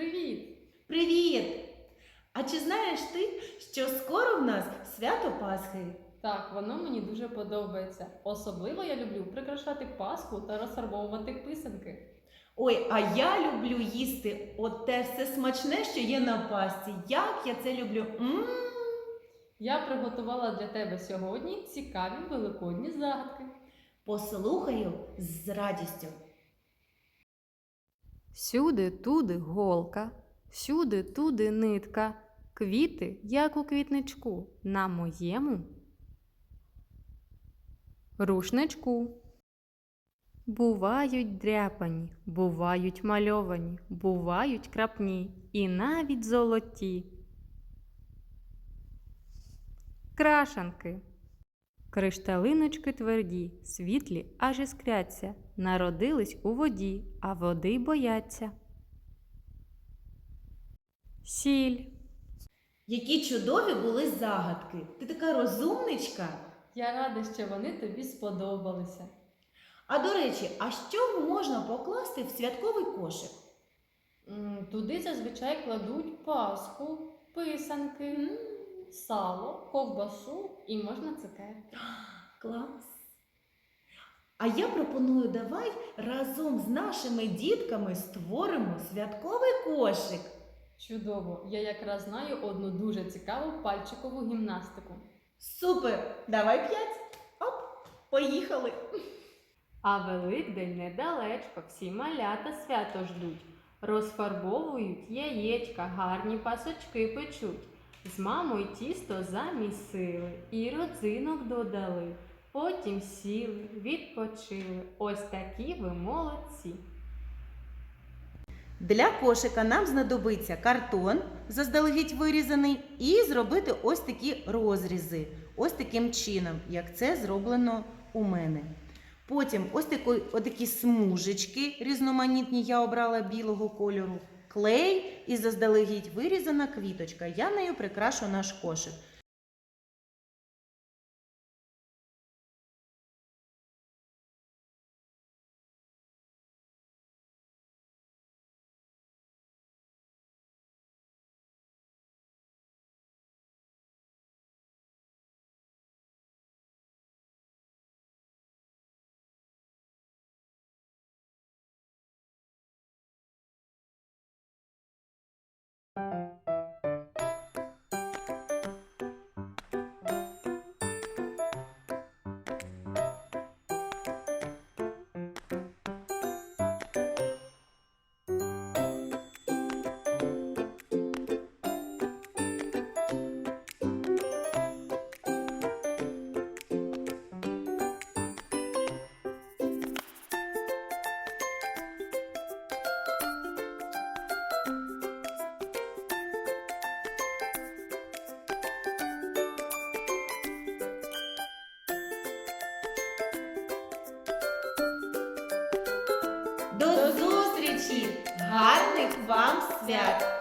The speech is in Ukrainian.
Привіт! Привіт! А чи знаєш ти, що скоро в нас свято Пасхи? Так, воно мені дуже подобається. Особливо я люблю прикрашати пасху та розфарбовувати писанки. Ой, а я люблю їсти от те все смачне, що є на пасці. Як я це люблю. м Я приготувала для тебе сьогодні цікаві великодні загадки. Послухаю з радістю. Сюди туди голка, сюди туди нитка, квіти, як у квітничку, на моєму рушничку. Бувають дряпані, бувають мальовані, бувають крапні і навіть золоті. Крашанки. Кришталиночки тверді, світлі аж іскряться, народились у воді, а води бояться. Сіль. Які чудові були загадки. Ти така розумничка. Я рада, що вони тобі сподобалися. А до речі, а що можна покласти в святковий кошик? М, Туди зазвичай кладуть пасху, писанки, сало, ковбасу і можна цукерки. Клас. А я пропоную, давай разом з нашими дітками створимо святковий кошик. Чудово! Я якраз знаю одну дуже цікаву пальчикову гімнастику. Супер! Давай п'ять. Оп, поїхали. А Великдень недалечко, всі малята свято ждуть. Розфарбовують яєчка, гарні пасочки печуть. З мамою тісто замісили і родзинок додали. Потім сіли, відпочили. Ось такі ви молодці. Для кошика нам знадобиться картон, заздалегідь вирізаний, і зробити ось такі розрізи, ось таким чином, як це зроблено у мене. Потім ось такі, отакі смужечки різноманітні я обрала білого кольору, клей і заздалегідь вирізана квіточка. Я нею прикрашу наш кошик. you До зустрічі! Гарних вам свят!